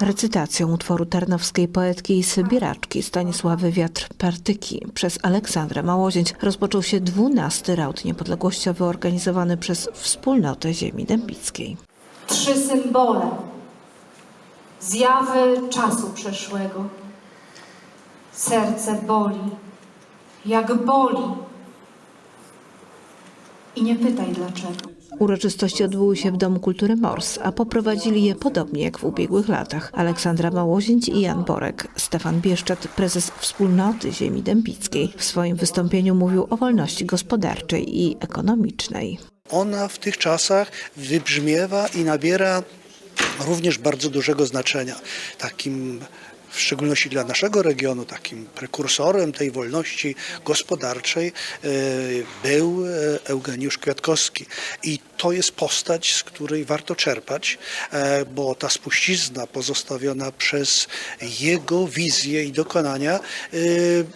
Recytacją utworu tarnowskiej poetki i sybieraczki Stanisławy Wiatr-Partyki przez Aleksandrę Małozięć rozpoczął się 12 raut niepodległościowy organizowany przez Wspólnotę Ziemi Dębickiej. Trzy symbole. Zjawy czasu przeszłego. Serce boli, jak boli. I nie pytaj dlaczego. Uroczystości odbyły się w Domu Kultury Mors, a poprowadzili je podobnie jak w ubiegłych latach Aleksandra Małozięć i Jan Borek. Stefan Bieszczat, prezes Wspólnoty Ziemi Dębickiej, w swoim wystąpieniu mówił o wolności gospodarczej i ekonomicznej. Ona w tych czasach wybrzmiewa i nabiera również bardzo dużego znaczenia. Takim w szczególności dla naszego regionu, takim prekursorem tej wolności gospodarczej e, był e, Eugeniusz Kwiatkowski. I to jest postać, z której warto czerpać, e, bo ta spuścizna pozostawiona przez jego wizję i dokonania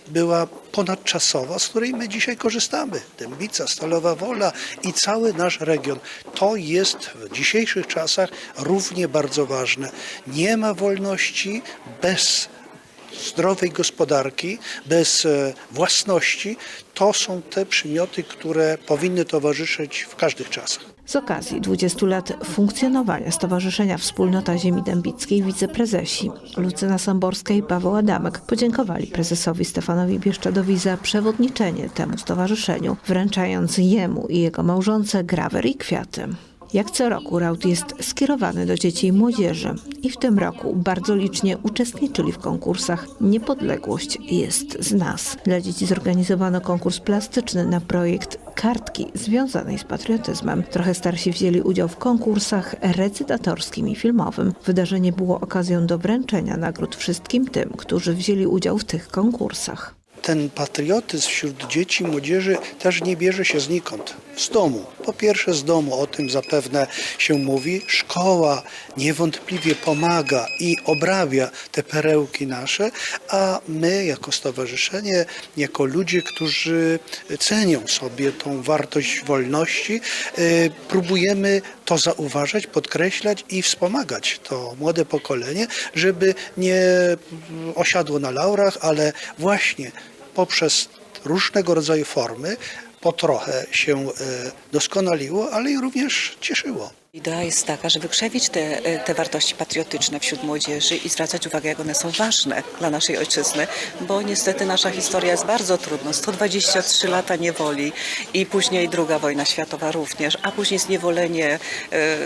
była ponadczasowa, z której my dzisiaj korzystamy. Dębica, Stalowa Wola i cały nasz region. To jest w dzisiejszych czasach równie bardzo ważne. Nie ma wolności bez zdrowej gospodarki, bez e, własności. To są te przymioty, które powinny towarzyszyć w każdych czasach. Z okazji 20 lat funkcjonowania Stowarzyszenia Wspólnota Ziemi Dębickiej wiceprezesi Lucyna Samborska i Paweł Adamek podziękowali prezesowi Stefanowi Bieszczadowi za przewodniczenie temu stowarzyszeniu, wręczając jemu i jego małżonce grawer i kwiaty. Jak co roku raut jest skierowany do dzieci i młodzieży i w tym roku bardzo licznie uczestniczyli w konkursach Niepodległość jest z nas. Dla dzieci zorganizowano konkurs plastyczny na projekt kartki związanej z patriotyzmem. Trochę starsi wzięli udział w konkursach recytatorskim i filmowym. Wydarzenie było okazją do wręczenia nagród wszystkim tym, którzy wzięli udział w tych konkursach. Ten patriotyzm wśród dzieci i młodzieży też nie bierze się znikąd, z domu. Po pierwsze z domu, o tym zapewne się mówi. Szkoła niewątpliwie pomaga i obrabia te perełki nasze, a my jako stowarzyszenie, jako ludzie, którzy cenią sobie tą wartość wolności, y, próbujemy to zauważać, podkreślać i wspomagać to młode pokolenie, żeby nie osiadło na laurach, ale właśnie poprzez różnego rodzaju formy po trochę się e, doskonaliło, ale i również cieszyło. Idea jest taka, żeby krzewić te, te wartości patriotyczne wśród młodzieży i zwracać uwagę, jak one są ważne dla naszej ojczyzny, bo niestety nasza historia jest bardzo trudna. 123 lata niewoli i później druga wojna światowa również, a później zniewolenie e,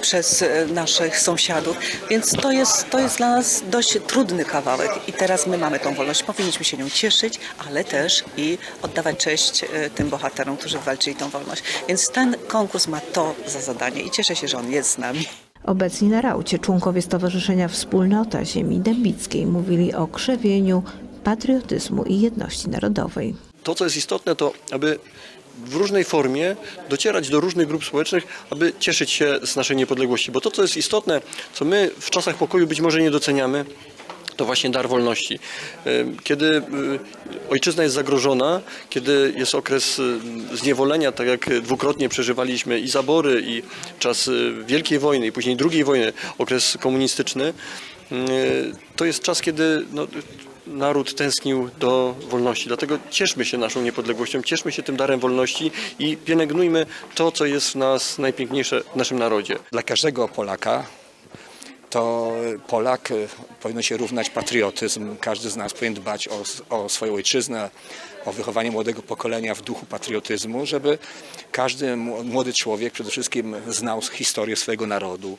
przez e, naszych sąsiadów, więc to jest, to jest dla nas dość trudny kawałek i teraz my mamy tą wolność. Powinniśmy się nią cieszyć, ale też i oddawać cześć e, tym bohaterom, którzy walczyli tą wolność. Więc ten konkurs ma to za zadanie i cieszę się, że on jest z nami. Obecni na raucie członkowie Stowarzyszenia Wspólnota Ziemi Dębickiej mówili o krzewieniu patriotyzmu i jedności narodowej. To, co jest istotne, to aby w różnej formie docierać do różnych grup społecznych, aby cieszyć się z naszej niepodległości. Bo to, co jest istotne, co my w czasach pokoju być może nie doceniamy, to właśnie dar wolności. Ym, Kiedy y, ojczyzna jest zagrożona, kiedy jest okres y, zniewolenia, tak jak dwukrotnie przeżywaliśmy i zabory, i czas Wielkiej Wojny, i później II wojny, okres komunistyczny, to jest czas, kiedy no, naród tęsknił do wolności. Dlatego cieszmy się naszą niepodległością, cieszmy się tym darem wolności i pielęgnujmy to, co jest w nas najpiękniejsze w naszym narodzie. Dla każdego Polaka to Polak e, powinno się równać patriotyzm. Każdy z nas powinien dbać o, o swoją ojczyznę, o wychowanie młodego pokolenia w duchu patriotyzmu, żeby każdy młody człowiek przede wszystkim znał historię swojego narodu,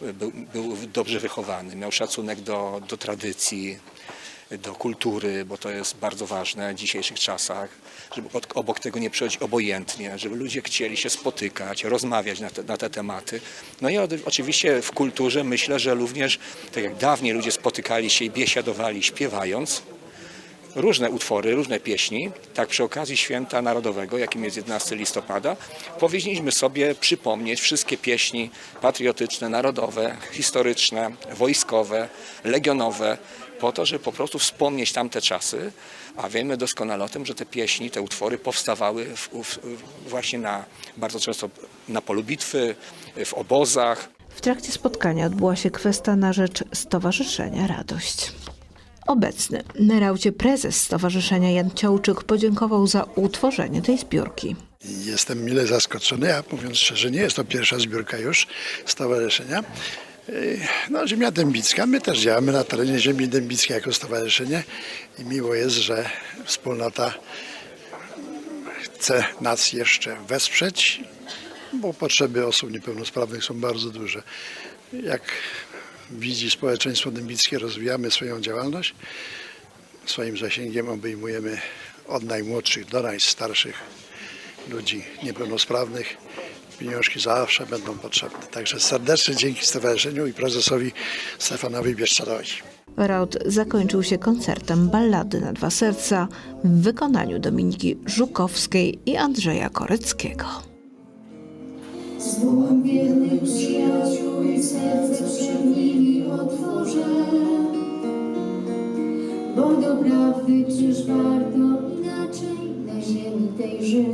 był, był dobrze wychowany, miał szacunek do, do tradycji, do kultury, bo to jest bardzo ważne w dzisiejszych czasach, żeby obok tego nie przechodzić obojętnie, żeby ludzie chcieli się spotykać, rozmawiać na te, na te tematy. No i od, oczywiście w kulturze myślę, że również, tak jak dawniej ludzie spotykali się i biesiadowali śpiewając, różne utwory, różne pieśni, tak przy okazji Święta Narodowego, jakim jest 11 listopada, powinniśmy sobie przypomnieć wszystkie pieśni patriotyczne, narodowe, historyczne, wojskowe, legionowe, po to, żeby po prostu wspomnieć tamte czasy, a wiemy doskonale o tym, że te pieśni, te utwory powstawały w, w, właśnie na, bardzo często na polu bitwy, w obozach, W trakcie spotkania odbyła się kwestia na rzecz Stowarzyszenia Radość. Obecny na raucie prezes Stowarzyszenia Jan Ciołczyk podziękował za utworzenie tej zbiórki. Jestem mile zaskoczony, a mówiąc szczerze, nie jest to pierwsza zbiórka już stowarzyszenia. No, Ziemia Dębicka, my też działamy na terenie Ziemi Dębickiej jako stowarzyszenie i miło jest, że wspólnota chce nas jeszcze wesprzeć, bo potrzeby osób niepełnosprawnych są bardzo duże. Jak widzi społeczeństwo dębickie, rozwijamy swoją działalność. Swoim zasięgiem obejmujemy od najmłodszych do najstarszych ludzi niepełnosprawnych. Pieniążki zawsze będą potrzebne. Także serdecznie dzięki Stowarzyszeniu i prezesowi Stefanowi Bieszczadowi. Raut zakończył się koncertem ballady na dwa serca w wykonaniu Dominiki Żukowskiej i Andrzeja Koreckiego. Zwołam wiernych przyjaciół i serce przed do prawdy czyż warto inaczej na ziemi tej żyć?